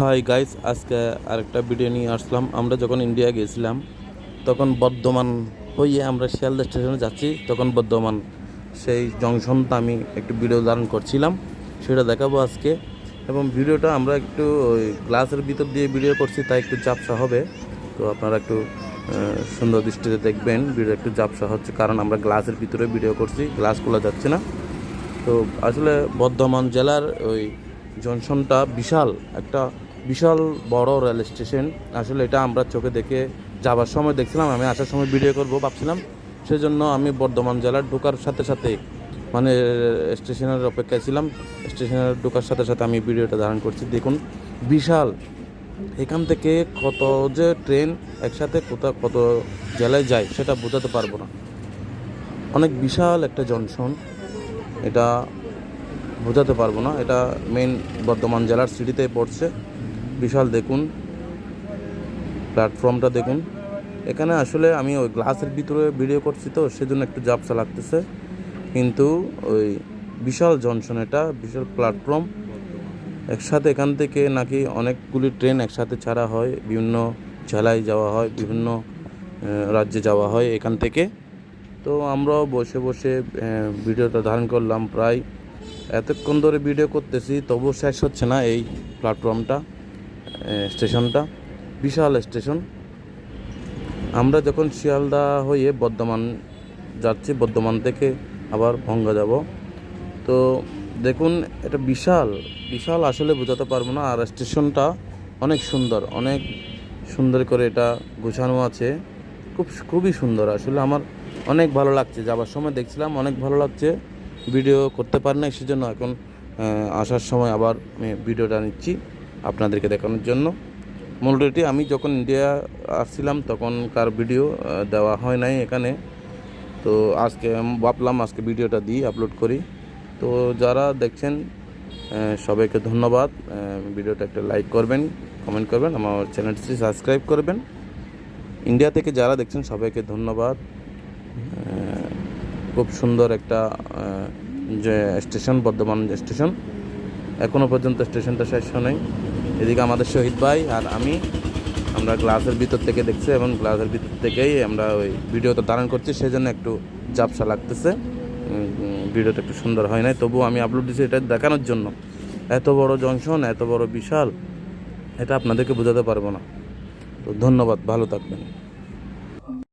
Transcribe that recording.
Hi guys আজকে আরেকটা video নিয়ে আসলাম। আমরা যখন ইন্ডিয়া গিয়েছিলাম তখন বর্ধমান হয়ে আমরা শিয়ালদা স্টেশনে যাচ্ছি। তখন বর্ধমান সেই জংশনটা আমি একটু ভিডিও ধারণ করছিলাম, সেটা দেখাবো আজকে। এবং ভিডিওটা আমরা একটু ওই গ্লাসের ভিতর দিয়ে ভিডিও করছি, তাই একটু চাপসা হবে। তো আপনারা একটু সুন্দর দৃষ্টিতে দেখবেন। ভিডিও একটু চাপসা হচ্ছে, কারণ আমরা গ্লাসের ভিতরে ভিডিও করছি গ্লাস খোলা যাচ্ছে না। তো আসলে বর্ধমান জেলার ওই জংশনটা বিশাল একটা বিশাল বড় রেল স্টেশন। আসলে এটা আমরা চোখে দেখে যাবার সময় দেখছিলাম, আমি আসার সময় ভিডিও করব ভাবছিলাম। সেজন্য আমি বর্ধমান জেলার ঢোকার সাথে সাথে মানে স্টেশনের অপেক্ষায় ছিলাম। স্টেশনের ঢোকার সাথে সাথে আমি ভিডিওটা ধারণ করছি। দেখুন, বিশাল। এখান থেকে কত যে ট্রেন একসাথে কোথা কত জেলায় যায়, সেটা বোঝাতে পারব না। অনেক বিশাল একটা জংশন। এটা বোঝাতে পারব না। এটা মেন বর্ধমান জেলার সিটিতে পড়ছে। বিশাল দেখুন প্ল্যাটফর্মটা দেখুন। এখানে আসলে আমি ওই গ্লাসের ভিতরে ভিডিও করছি তো, সেজন্য একটু জাপসা লাগতেছে। কিন্তু ওই বিশাল জংশন এটা, বিশাল প্ল্যাটফর্ম একসাথে এখান থেকে নাকি অনেকগুলি ট্রেন একসাথে ছাড়া হয়, বিভিন্ন জেলায় যাওয়া হয়, বিভিন্ন রাজ্যে যাওয়া হয় এখান থেকে। তো আমরাও বসে বসে ভিডিওটা ধারণ করলাম প্রায়। এতক্ষণ ধরে ভিডিও করতেছি, তবুও শেষ হচ্ছে না এই প্ল্যাটফর্মটা স্টেশনটা, বিশাল স্টেশন। আমরা যখন শিয়ালদা হয়ে বর্ধমান যাচ্ছি, বর্ধমান থেকে আবার ভঙ্গা যাব। তো দেখুন, এটা বিশাল বিশাল আসলে বোঝাতে পারব না। আর স্টেশনটা অনেক সুন্দর অনেক সুন্দর করে এটা গোছানো আছে। খুব, খুবই সুন্দর। আসলে আমার অনেক ভালো লাগছে। যাবার সময় দেখছিলাম, অনেক ভালো লাগছে। ভিডিও করতে পারি না সেজন্য এখন আসার সময় আবার আমি ভিডিওটা নিচ্ছি। আপনাদেরকে দেখানোর জন্য। মূলটি আমি যখন ইন্ডিয়া আসছিলাম তখনকার ভিডিও দেওয়া হয় নাই এখানে। তো আজকে ভাবলাম, আজকে ভিডিওটা দিই আপলোড করি। তো যারা দেখছেন সবাইকে ধন্যবাদ। ভিডিওটা একটা লাইক করবেন কমেন্ট করবেন, আমার চ্যানেলটি সাবস্ক্রাইব করবেন। ইন্ডিয়া থেকে যারা দেখছেন, সবাইকে ধন্যবাদ। খুব সুন্দর একটা যে স্টেশন বর্ধমান স্টেশন এখনও পর্যন্ত স্টেশনটা শেষ হয় এদিকে আমাদের শহীদ ভাই আর আমি, আমরা গ্লাসের ভিতর থেকে দেখছি এবং গ্লাসের ভিতর থেকেই আমরা ওই ভিডিওটা ধারণ করছি সেই জন্য একটু জাপসা লাগতেছে। ভিডিওটা একটু সুন্দর হয় নাই, তবুও আমি আপলোড দিচ্ছি এটা দেখানোর জন্য। এত বড় জংশন, এত বড় বিশাল, এটা আপনাদেরকে বোঝাতে পারব না। তো ধন্যবাদ, ভালো থাকবেন।